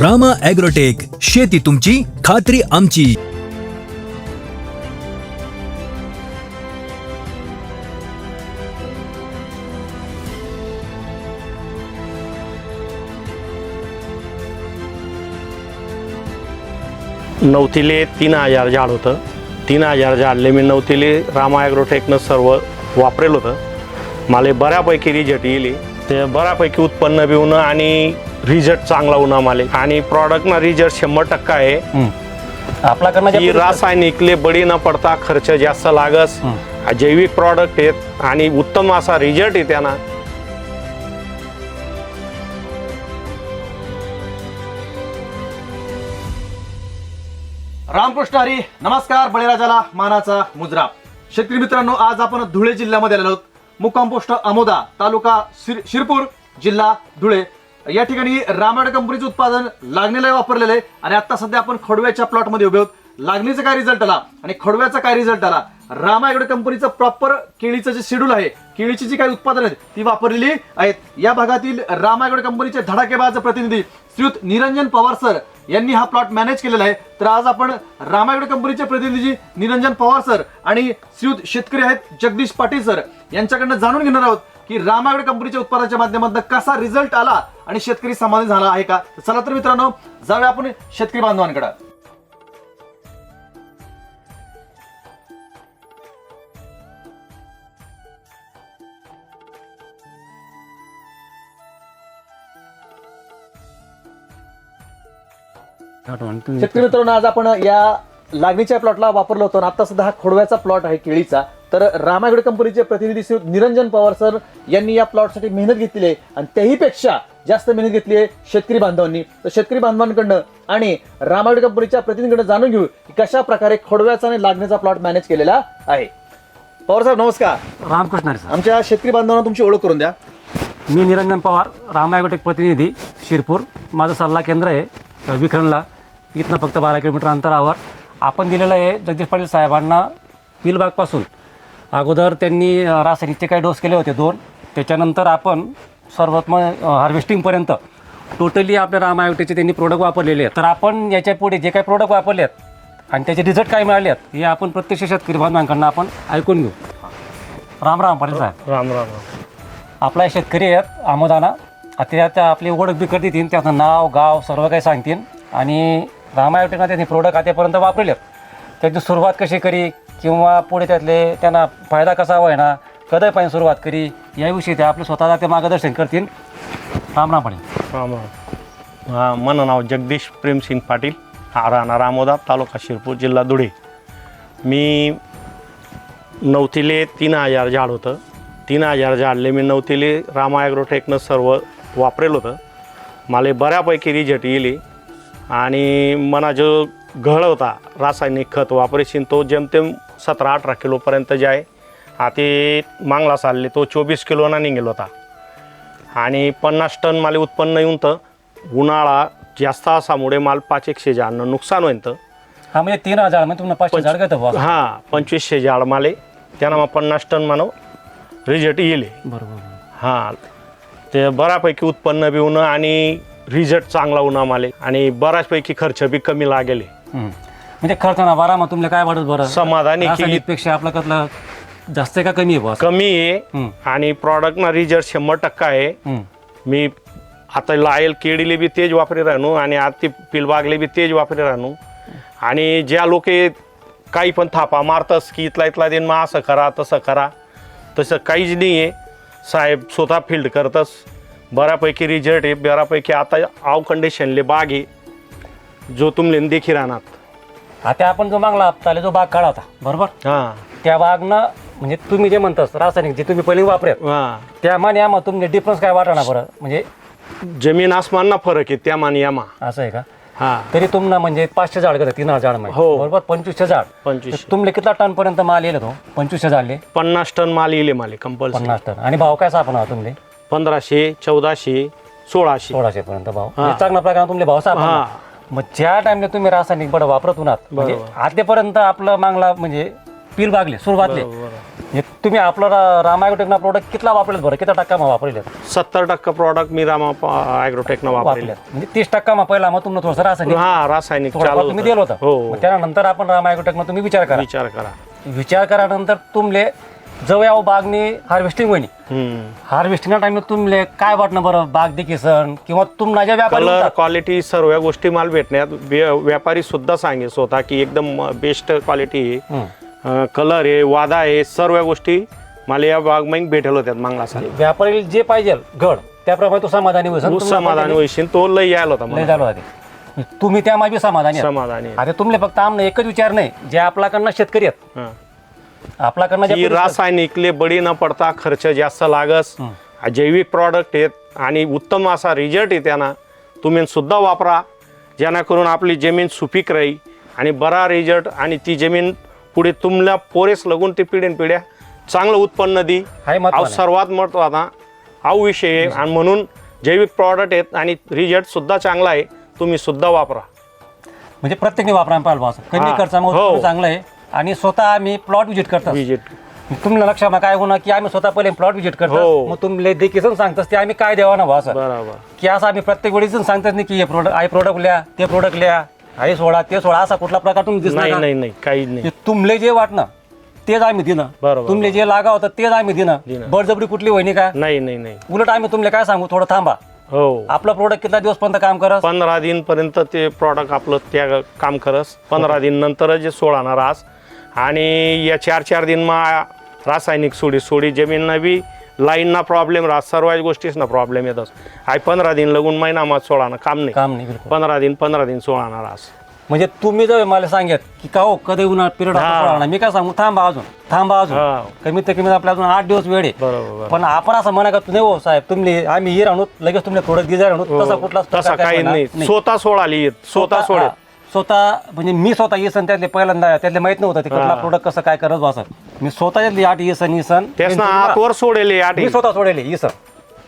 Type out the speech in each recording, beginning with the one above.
Rama agrotech शेती तुमची खात्री आमची. नवतीले तीन हजार झाड होतं. तीन हजार झाडले मी नवतीले रामा ॲग्रोटेकनं सर्व वापरेल होतं. मला बऱ्यापैकी रिझट येईल. ते बऱ्यापैकी उत्पन्न बिवणं आणि रिझल्ट चांगला होणं मला आणि प्रॉडक्टना रिझल्ट शंभर टक्का आहे. आपला करणं की रासायनिकले बडी न पडता खर्च जास्त लागस. जैविक प्रॉडक्ट आहेत आणि उत्तम असा रिझल्ट आहे त्यांना. रामकृष्ण हरी नमस्कार बळीराजाला मानाचा मुजरा. शेतकरी मित्रांनो आज आपण धुळे जिल्ह्यामध्ये आलेलो आहोत. मुक्काम पोस्ट अमोदा तालुका शिर- शिरपूर जिल्हा धुळे. या ठिकाणी रामायण कंपनीचं उत्पादन लागणीला वापरलेलं आहे. आणि आता सध्या आपण खडव्याच्या प्लॉटमध्ये उभे आहोत. लागणीचा काय रिझल्ट आला? आणि खडव्याचा काय रिझल्ट आला? रामायगड कंपनीचं प्रॉपर केळीचं जे शेड्यूल आहे केळीची जी काही उत्पादन आहेत ती वापरलेली आहेत. या भागातील रामायगड कंपनीचे धडाकेबाज प्रतिनिधी श्रीयुत निरंजन पवार सर यांनी हा प्लॉट मॅनेज केलेला आहे. तर आज आपण रामायगड कंपनीचे प्रतिनिधी निरंजन पवार सर आणि श्रीयुत शेतकरी आहेत जगदीश पाटील सर यांच्याकडनं जाणून घेणार आहोत. की रामागड कंपनीच्या उत्पादनाच्या माध्यमातून कसा रिझल्ट आला आणि शेतकरी समाधानी झाला आहे का? चला तर मित्रांनो जाऊया आपण शेतकरी बांधवांकडे. शेतकरी मित्रांनो आज आपण या लागणीच्या प्लॉटला वापरलो होतो आता सुद्धा हा खोडव्याचा प्लॉट आहे केळीचा. तर रामागड कंपनीचे प्रतिनिधी श्री निरंजन पवार सर यांनी या प्लॉटसाठी मेहनत घेतली आहे आणि त्याहीपेक्षा जास्त मेहनत घेतली आहे शेतकरी बांधवांनी. तर शेतकरी बांधवांकडनं आणि रामागड कंपनीच्या प्रतिनिधीकडनं जाणून घेऊ की कशा प्रकारे खोडव्याचा आणि लागणीचा प्लॉट मॅनेज केलेला आहे. पवार साहेब नमस्कार. रामकृष्ण आमच्या शेतकरी बांधवांना तुमची ओळख करून द्या. मी निरंजन पवार रामायगोटेक प्रतिनिधी शिरपूर. माझं सल्ला केंद्र आहे विखरणला इथनं फक्त बारा किलोमीटर अंतरावर. आपण दिलेलं आहे जगदीश पाटील साहेबांना पिलबागपासून. अगोदर त्यांनी रासायनिकचे काही डोस केले होते दोन त्याच्यानंतर आपण सर्वात मग हार्वेस्टिंगपर्यंत टोटली आपल्या रामायोटेचे त्यांनी प्रोडक्ट वापरलेले आहेत. तर आपण याच्यापुढे जे काही प्रोडक्ट वापरले आहेत आणि त्याचे रिझल्ट काय मिळाले आहेत हे आपण प्रत्यक्ष शेतकरी बांधवांकडनं आपण ऐकून घेऊ. राम राम पाटील साहेब. राम राम राम. आपला शेतकरी आहेत आमोदाना. आता त्या आपली ओळख बी करतील देतील त्याचं नाव गाव सर्व काही सांगतील. आणि रामायोटेकनं त्यांनी प्रोडक्ट आतापर्यंत वापरलेत. त्याची सुरुवात कशी करी किंवा पुढे त्यातले त्यांना फायदा कसा व्हायना कधी पाहिजे सुरुवात करी याविषयी ते आपलं स्वतःला ते मार्गदर्शन करतील. राम राम राम राम. नाव जगदीश प्रेमसिंग पाटील हा राहणार रामोदा तालुका शिरपूर जिल्हा धुळे. मी नवतीले तीन हजार झाड होतं. तीन हजार झाडले मी नवतीले रामा ॲग्रोटेकनं सर्व वापरेल होतं. मला बऱ्यापैकी रिझल्ट येईल. आणि मना जो घड होता रासायनिक खत वापरेशीन तो जेमतेम सतरा अठरा किलोपर्यंत जे आहे हा ते मागला चालले तो चोवीस किलोना निघेल होता. आणि पन्नास टन मला उत्पन्न येऊन तर उन्हाळा जास्त असामुळे मला पाच एकशे झाडनं नुकसान होईन तर. हा म्हणजे तीन हजार म्हणजे तुम्हाला पाचशे झाड घेतो बुवा. हां पंचवीसशे झाड माले त्यांना मग पन्नास टन मानव रिझल्ट येईल. बरोबर हां ते बऱ्यापैकी उत्पन्न बी होणं आणि रिझल्ट चांगला होणं माले आणि बऱ्याचपैकी खर्च बी कमी लागेल. म्हणजे खर्च ना बारा मग तुमले काय वाटत बरं? समाधानी की रासायनिकपेक्षा आपलं कतलं जास्त आहे का कमी आहे बस कमी आहे. हम्म. आणि प्रॉडक्टना रिझल्ट शंभर टक्का आहे. मी आता लायल केळीले बी तेज वापरी राहणू आणि आता ते पिलबागले बी तेज वापरी राहणू. आणि ज्या लोके काही पण थापा मारतस की इथला इथला देन मग असं करा तसं करा. तसं काहीच नाही आहे. साहेब स्वतः फील्ड करतस. बऱ्यापैकी रिझल्ट आहे. बऱ्यापैकी आता आव कंडिशनले बाग आहे. जो तुमले देखी राहणार. आता आपण जो मागला हप्ताले जो बाग काढा होता बरोबर? हां. त्या बागनं म्हणजे तुम्ही जे म्हणतास रासायनिक जे तुम्ही पहिले वापरत हां. त्या माने आम्हा तुमचे डिफरन्स काय वाटणार बरं? म्हणजे जमीन आसमानना फरक आहे त्या मान यामा असं आहे का? हां. तरी तुम्हाला म्हणजे पाचशे झाड घेतात तीन हजार झाड म्हणजे हो. बरोबर? पंचवीसशे झाड. पंचवीसशे. तुमले किती टन पर्यंत माल येईल तो? पंचवीसशे झाडले. पन्नास टन माल येईल माले कंपल्सरी पन्नास टन. आणि भाव काय सापडणार तुमले? पंधराशे चौदाशे सोळाशे. सोळाशे पर्यंत भाव. म्हणजे चांगल्या प्रकारे तुमले भाव सापडणार. हा. मग ज्या टाइमला तुम्ही रासायनिक बड वापरत उन्हात म्हणजे आतापर्यंत आपलं मागला म्हणजे पील बागले सुरुवातले. हे तुम्ही आपलं रा- रामायगोटेकना प्रोडक्ट कितला वापरेल बरं? किती टक्का मग वापरेल सत्तर टक्का प्रॉडक्ट मी रामा ॲग्रोटेकनं वापरले वापरेल म्हणजे तीस टक्का मग पहिला मग तुम्हाला थोडंसं रासायनिक हा रासायनिक थोडंफार चालू तुम्ही दिलं होतं. हो. मग त्यानंतर आपण रामायगोटेकनं तुम्ही विचार करा. विचार करा. विचार करानंतर तुमले जवळ यावं बागनी हार्वेस्टिंग होईनी हम्म. हार्वेस्टिंगच्या टाइमला तुमले काय वाटणं बरं बाग देखीसन किंवा ज्या व्यापारी कलर क्वालिटी सर्व गोष्टी माल भेटण्यात व्य- व्यापारी सुद्धा सांगे स्वतः की एकदम बेस्ट क्वालिटी. आहे कलर आहे वादा आहे सर्व गोष्टी मला या बागमाईक भेटेल होत्यात मागला व्यापारी जे पाहिजे घड त्याप्रमाणे तो समाधानी होईल समाधान होईशील तो लय यायला होता लय. झालो तुम्ही समाधानी आहात. समाधानी आहे. आता तुमले फक्त आमने एकच विचार नाही जे आपल्याकडनं शेतकरी आहेत आपल्याकडनं की रासायनिकले बडी न पडता खर्च जास्त लागस जैविक प्रॉडक्ट आहेत आणि उत्तम असा रिझल्ट आहे त्यांना. तुम्ही सुद्धा वापरा जेणेकरून आपली जमीन सुपीक राहील आणि बरा रिझल्ट आणि ती जमीन पुढे तुमल्या पोरेस लागून ते पिढ्यान पिढ्या चांगलं उत्पन्न दी. महत्वाचं सर्वात महत्त्वाचा हा विषय आहे. आणि म्हणून जैविक प्रॉडक्ट आहेत आणि रिझल्ट सुद्धा चांगला आहे. तुम्ही सुद्धा वापरा. म्हणजे प्रत्येकाने वापरायला पाहिजे. कमी. खर्चामध्ये हो. चांगलं आहे. आणि स्वतः आम्ही प्लॉट विजिट करतात विजिट तुम्हाला लक्षात काय होणार की आम्ही स्वतः पहिले प्लॉट विजिट करतो. हो. मग तुम्ही देखील सांगतात ते आम्ही काय द्यावा ना असं. बरोबर. की असं आम्ही प्रत्येक वेळेस सांगतात नाही की हे प्रोडक्ट आई प्रोडक्ट लिहा ते प्रोडक्ट लिहा आई सोडा ते सोडा असा कुठला प्रकार तुम्ही दिसला नाही? नाही नाही काहीच नाही. हे तुमले जे वाटणं तेच आम्ही दिलं बरोबर. तुमले जे लागा होतं तेच आम्ही दिलं दिलं. बळजबरी कुठली वहिनी का? नाही नाही नाही. उलट आम्ही तुमले काय सांगू? थोडं थांबा. हो. आपलं प्रोडक्ट किती दिवसपर्यंत काम करत पंधरा दिन पर्यंत ते प्रॉडक्ट आपलं त्या काम करस. पंधरा दिन नंतर जे सोडाना रास आणि या चार चार दिन मा रासायनिक सोडी सोडी जमीन बी लाईनना प्रॉब्लेम राहत सर्व गोष्टीसना प्रॉब्लेम येतस आय पंधरा दिन लगून महिना मा सोडाना काम नाही. काम नाही बिलकुल. पंधरा दिन पंधरा दिन सोडाना रास. म्हणजे तुम्ही जर मला सांगत की का हो कधी उन्हा पिरियड. मी काय सांगू? थांबा अजून थांबा अजून. हा. कमीत कमी आपल्या अजून आठ दिवस वेळ आहे. बरोबर. पण आपण असं म्हणा का नाही हो साहेब तुम्ही आम्ही हिर आणू लगेच तुम्ही प्रोडक्ट डिझाईन आणू तसा कुठला हो. तसा काही नाही. स्वतः सोडाली स्वतः सोडेल स्वतः म्हणजे मी स्वतः येसन त्यातले पहिल्यांदा त्यातले माहीत नव्हतं ते कुठला हा. प्रोडक्ट कसं काय करत बसत मी स्वतः त्यातली आठ येसन येसन तेच ना आतवर सोडेल हे आठी मी स्वतः सोडेल येसन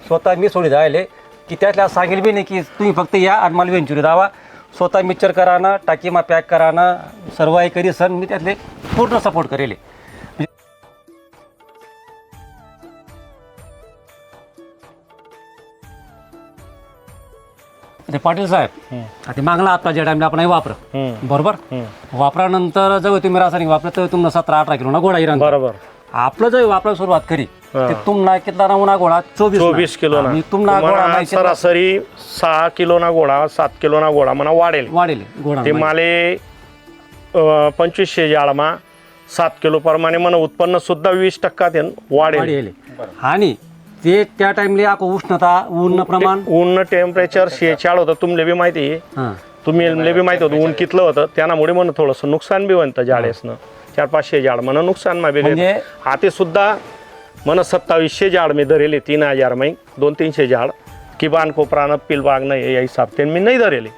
स्वतः मी सोडी जायले की त्यातल्या सांगेल बी नाही की तुम्ही फक्त या आणि मला वेंचुरी दावा स्वतः मिक्सर करा ना टाकीमा पॅक करा ना सर्व काही करी सण मी त्यातले पूर्ण सपोर्ट करेल. ते पाटील साहेब आता मागला आता ज्या टाइमला आपण वापर. बरोबर? वापरानंतर जेव्हा तुम्ही रासायनिक वापरत तेव्हा तुम्हाला सतरा अठरा किलो ना गोळा इराण बरोबर. आपलं जर वापरायला सुरुवात करी. ते तुमना कितना ना उन्हा गोळा? चोवीस चोवीस किलो ना. आणि तुमना गोळा तुम्हाला माहिती सरासरी सहा किलो ना गोळा सात किलो ना गोळा म्हणा वाढेल. वाढेल गोळा ते माले अ, पंचवीसशे जाळमा सात किलो प्रमाणे मन उत्पन्न सुद्धा वीस टक्का ते वाढेल. वाढेल. आणि ते त्या टाइमले आपण उष्णता ऊन प्रमाण. ऊन टेम्परेचर शेचाळ होतं. तुमले बी माहिती आहे. हा. तुम्ही बी माहिती होतं ऊन कितलं होतं. त्यामुळे म्हणून थोडंसं नुकसान बी म्हणतं झाडेसनं चार पाचशे झाड म्हणून नुकसान मा बी म्हणजे- आता सुद्धा मन सत्तावीसशे झाड मी धरेले तीन हजार मै दोन तीनशे झाड किबान कोपरानं पिलबाग नाही या हिसाब ते मी नाही धरेले.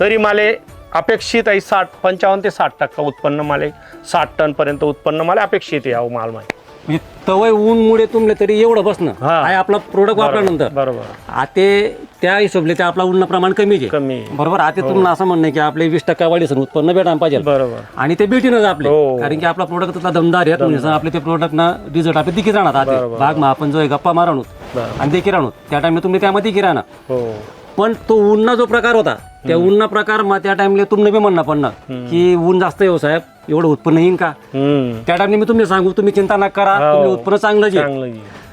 तरी माले अपेक्षित आहे साठ पंचावन्न ते साठ टक्का उत्पन्न माले. साठ टनपर्यंत उत्पन्न मला अपेक्षित आहे अहो माल माहिती म्हणजे तवय ऊन मुळे तुमले तरी एवढं बसणं. हा. आहे आपला प्रोडक्ट वापरल्यानंतर. बरोबर. आता त्या हिशोबले ते आपला उन्न प्रमाण कमी आहे. कमी आहे. बरोबर? आता तुम्हाला असं म्हणणं आहे की आपले वीस टक्का वाढीसन उत्पन्न भेटायला पाहिजे. बरोबर. आणि ते भेटीनच आपले. हो. कारण की आपला प्रोडक्ट तसला दमदार आहे. म्हणजे सर आपले ते प्रोडक्ट ना रिझल्ट आपले दिकी राहणार आता. भाग मग आपण जो आहे गप्पा मारणूत बरोबर. आणि देखील राहणूत त्या टाइमला तुम्ही त्यामध्ये की राहणार. हो. पण तो ऊनना जो प्रकार होता त्या ऊनना प्रकार मग त्या टाइमला तुम्ही बी म्हणणं पडणं की ऊन जास्त आहे हो साहेब एवढं उत्पन्न येईन का? त्या टाइमला मी तुम्ही सांगू तुम्ही चिंता नका करा हो. तुम्ही उत्पन्न चांगलं जे.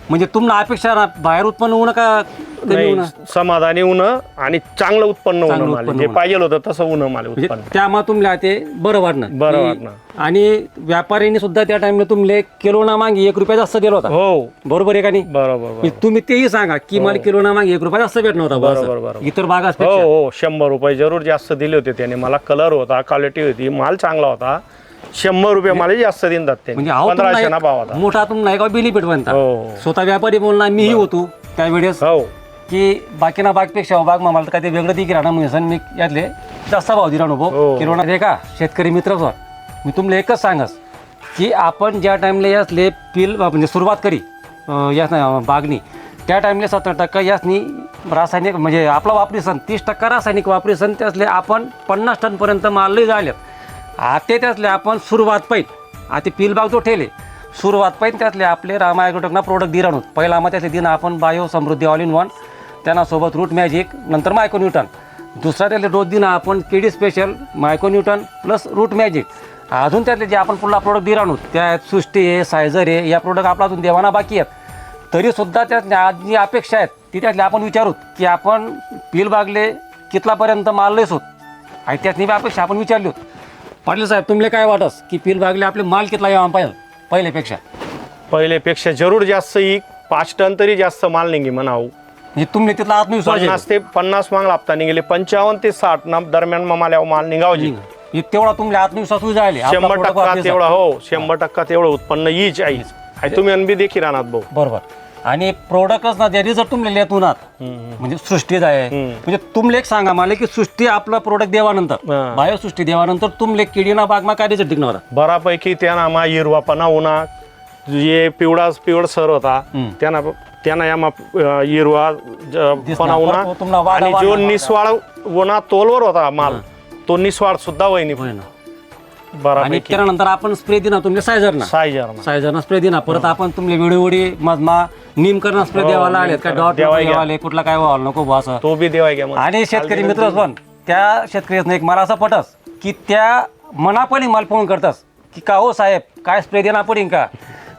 म्हणजे तुम्हाला अपेक्षा बाहेर उत्पन्न होणं का कमी नाही होणं समाधानी उन्ह आणि चांगलं उत्पन्न चांगलं माले. उत्पन्न जे होणं. पाहिजे होतं तसं उन्ह माले म्हणजे उत्पन्न. त्यामुळे तुम्हाला ते बरं वाटणं. बरं की- वाटणं. आणि व्यापाऱ्यांनी सुद्धा त्या टाइमला तुमले किलो ना मागे एक रुपया जास्त दिला होता. हो. बरोबर आहे का नाही? बरोबर बरोबर. म्हणजे तुम्ही तेही सांगा की मला किलो ना मागे एक रुपया जास्त भेटणार होता असं. बरोबर. इतर बागास हो हो. शंभर रुपये जरूर जास्त दिले होते त्याने. मला कलर होता क्वालिटी होती. माल चांगला होता. शंभर रुपये मला जास्त दिन जात म्हणजे अहो पंधराशे ना तुम्हाला मोठा तुम्हाला एक बेनिफिट बनता हो. स्वतः व्यापारी बोलणार मीही होतो त्यावेळेस. हो. की बाकीना बागपेक्षा बाग मला तर काय ते वेगळं दिकी राहणार म्हणजे सण मी यातले जास्त भाव दिला नको. हो. किलो ना का शेतकरी मित्र सर मी तुमले एकच सांगस की आपण ज्या टाइमला यासले पिल म्हणजे सुरुवात करी अं, यास अं, बागनी त्या टाइमला सत्तर टक्का यासनी रासायनिक म्हणजे आपला वापरी सण तीस टक्का रासायनिक वापरी सण त्यासले आपण पन्नास टनपर्यंत माल लई आते त्यातले आपण सुरुवात पाहिजे आता पिलबाग जो तो ठेले. सुरुवात पाहिजे त्यातले आपले रामायगोटकना प्रोडक्ट दिराणूत पहिला मग त्यातले दिन आपण bio Samruddhi all in one त्यांना सोबत रूट मॅजिक नंतर मायको न्यूटन दुसरा त्यातले डोस दिन आपण KD special myco Newton plus root magic अजून त्यातले जे आपण पुन्हा प्रोडक्ट दिराणूत त्यात सृष्टी आहे सायझर आहे या प्रोडक्ट आपला अजून देवाना बाकी आहेत. तरीसुद्धा त्यातल्या आज जी अपेक्षा आहेत ती त्यातले आपण विचारूत की आपण पिलबागले कितलापर्यंत माल सोत आणि त्यातनी बी अपेक्षा आपण विचारली होती. पाटील साहेब तुमले काय वाटस की पील बागले आपले माल कितला यावा पाहिजे पहिल्यापेक्षा पहिलेपेक्षा जरूर जास्त ही पाच टन तरी जास्त माल निघी म्हणावं. म्हणजे तुमले तिथला आत्मविश्वास आहे. पन्नास ते पन्नास माल हप्ता निघेले पंचावन्न ते साठ ना दरम्यान मला माल निघावजी हे तेवढा तुमले आत्मविश्वास उजाळले. आपला शंभर टक्का. तेवढा हो शंभर टक्का तेवढं उत्पन्न हीच आहे. आणि तुम्ही अनबी देखील राहणार भाऊ. बरोबर. आणि प्रोडक्टच ना जे रिझल्ट तुमले लेत उन्हात म्हणजे सृष्टीच आहे. म्हणजे तुमले एक सांगा मला की सृष्टी आपला प्रोडक्ट देवानंतर हा. बायोसृष्टी देवानंतर तुमले किडीना बागमा काय टिकणार बरापैकी त्यांना मा हिरवापणा उन्हा जे पिवळा पिवळ सर होता. त्यांना त्यांना या हिरवा. पणा उन्हा वादा आणि जो. निस्वाळ उन्हा तोलवर होता माल तो निस्वाळ सुद्धा वहिनी आणि बरापैकी त्यानंतर आपण स्प्रे दिना तुमले सायझर ना सायजर सायझरना स्प्रे दिना परत आपण तुमले वेळोवेळी मधमा नीम करणं स्प्रे हो, द्यावा लागलेत काय नीम डॉट. द्यावाले कुठला काय व्हावं नको बुवा असं. तो बी देवाय घ्या मग. आणि शेतकरी मित्र पण त्या शेतकऱ्याचं एक मला असं पटस की त्या मनापणी मला फोन करतस. की का हो साहेब काय स्प्रे देणार पडेन का?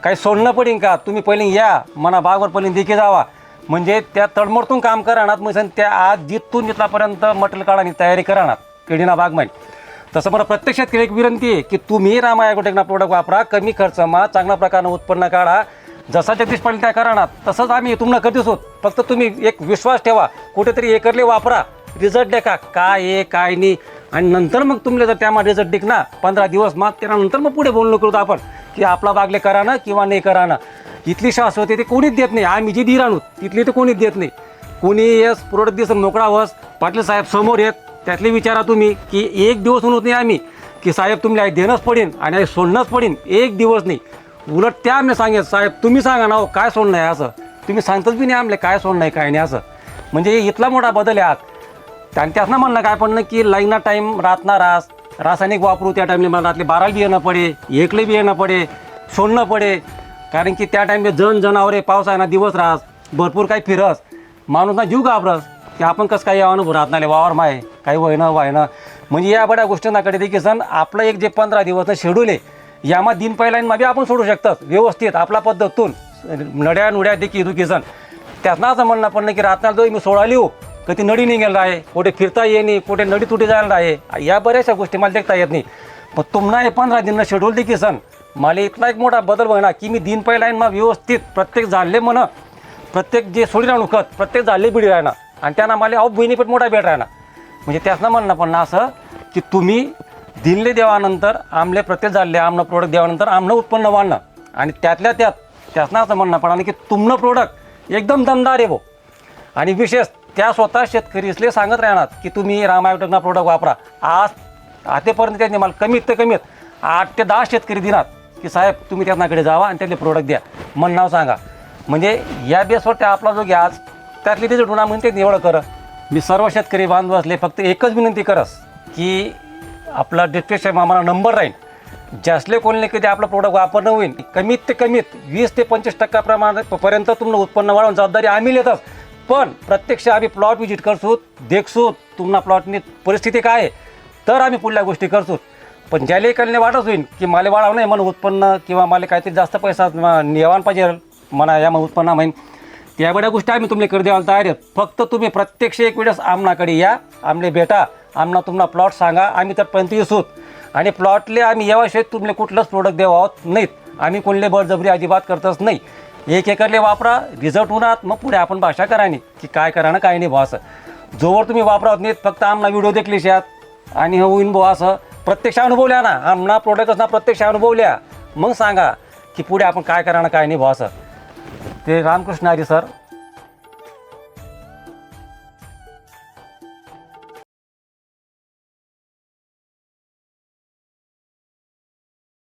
काय सोडणं पडेन का? तुम्ही पहिले या. मना बागवर पहिले देखील जावा. म्हणजे त्या तडमडतून काम करानात म्हणजे त्या आज जिथून जिथलापर्यंत मटेरियल काढानी तयारी करानात केडीना बाग माहिती तसं मला प्रत्यक्षात एक विनंती आहे की तुम्ही रामा ॲग्रोटेकना प्रोडक्ट वापरा कमी खर्चमा चांगल्या प्रकारनं उत्पन्न काढा. जसा जगदीश पाटील त्या करणार तसंच आम्ही तुम्हाला करतोच होत फक्त तुम्ही एक विश्वास ठेवा कुठेतरी एकरले वापरा रिझल्ट देखा काय आहे काय नाही. आणि नंतर मग तुमले जर त्यामध्ये रिझल्ट ना पंधरा दिवस मग त्यानंतर मग पुढे बोलणं करू आपण की आपला बागले करा ना किंवा नाही करा ना इथली होते ते कोणीच देत नाही. आम्ही जी दिराणू तिथली तर कोणीच देत नाही. कोणी येस प्रोडक्ट दिसत मोकळा वस पाटील साहेब समोर येत त्यातले विचारा तुम्ही की एक दिवस म्हणत नाही आम्ही की साहेब तुम्हाला आई देणंच पडेन आणि आई सोडणंच पडेन एक दिवस नाही. उलट त्या आम्ही सांगेल साहेब तुम्ही सांगा ना हो काय सोडणं आहे असं. तुम्ही सांगतच बी नाही आमले काय सोडणं आहे काय नाही असं. म्हणजे इथला मोठा बदल आहे आज. आणि त्यातनं म्हणलं काय पडणं की लाईना टाईम रातना रास. रासायनिक वापरू त्या टाईमला मला रात्री बाराला बी येणं पडे एकले बी येणं पडे सोडणं पडे. कारण की त्या टाईमला जण जनावरे पाऊस आहे ना दिवस रास. भरपूर काही फिरस. माणूस ना जीव घाबरस की आपण कसं काही यावं राहत नाही वावर माय. काही वयनं वायनं म्हणजे या बड्या गोष्टींकडे देखील सण आपलं एक जे पंधरा दिवस शेड्यूल आहे यामा दिन पहिला बी आपण सोडू शकतात. व्यवस्थित आपला पद्धतून नड्या नुड्या देखील दुखी सण. त्यातनं असं म्हणणं पण नाही की रातनाला जो मी सोडाली हो कधी नडी निघेल आहे कुठे फिरता ये नाही कुठे नडी तुटी जायला आहे या बऱ्याचशा गोष्टी मला देखता येत नाही. पण तुम्हाला हे पंधरा दिन शेड्यूल देखील सण. मला इथला एक मोठा बदल बघणार की मी दिन पहिला मग व्यवस्थित प्रत्येक झाले म्हणा प्रत्येक जे सोडी राहणू खत प्रत्येक झाले बिडी राहणार आणि त्यांना मला अहो बेनिफिट मोठा भेट राहणार. म्हणजे त्यासनं म्हणणं पण असं की तुम्ही दिनले देवानंतर आमले प्रत्येक झाले आमनं प्रोडक्ट देवानंतर आमनं उत्पन्न वाढणं. आणि त्यातल्या त्यात त्यासनं असं म्हणणं पण की तुमनं प्रोडक्ट एकदम दमदार आहे भाऊ आणि विशेष त्या स्वतः शेतकरीसले सांगत राहणार की तुम्ही रामायोटकना प्रोडक्ट वापरा. आज आतेपर्यंत त्यांनी मला कमीत ते कमीत आठ ते दहा शेतकरी दिनात की साहेब तुम्ही त्यांनाकडे जावा आणि त्यातले प्रोडक्ट द्या. मन नाव सांगा. म्हणजे या बेसवर त्या आपला जो गॅस त्यातली ते जुना म्हणते निवड कर. मी सर्व शेतकरी बांधव असले फक्त एकच विनंती करस की आपला डिस्क्रिप्शन आम्हाला नंबर राहील. ज्यासले कोणले कधी आपलं प्रोडक्ट वापरणं होईल कमीत ते कमीत वीस ते पंचवीस टक्का प्रमाणात पर्यंत तुम्हाला उत्पन्न वाढवून जबाबदारी आम्ही लेतच. पण प्रत्यक्ष आम्ही प्लॉट व्हिजिट करसू देखसू तुम्हाला प्लॉटनी परिस्थिती काय आहे तर आम्ही पुढल्या गोष्टी करतो पण ज्याला कळणे वाटच होईल की मला वाढावं नाही म्हणून उत्पन्न किंवा मला काहीतरी जास्त पैसा नेवान पाहिजे म्हणा या उत्पन्न म्हणून त्या बड्या गोष्टी आम्ही तुमले कर द्यायला तयार आहेत. फक्त तुम्ही प्रत्यक्ष एक वेळेस आमनाकडे या. आमले भेटा. आमना तुम्हाला प्लॉट सांगा. आम्ही त्यापर्यंत येसूत आणि प्लॉटले आम्ही यावाशिवाय तुमले कुठलंच प्रोडक्ट देऊ आहोत नाहीत. आम्ही कोणले बळजबरी अजिबात करतच नाही. एक एकरले वापरा. रिझल्ट होणार. मग पुढे आपण भाषा करानी की काय करा ना काय नाही भाऊ असं. जोवर तुम्ही वापरत नाहीत फक्त आमना व्हिडिओ देखले शात आणि होईन भाऊ असं. प्रत्यक्ष अनुभवल्या ना. आमना प्रोडक्टच ना प्रत्यक्ष अनुभवल्या मग सांगा की पुढे आपण काय करा काय नाही भाऊ असं. ते रामकृष्ण आर्य सर.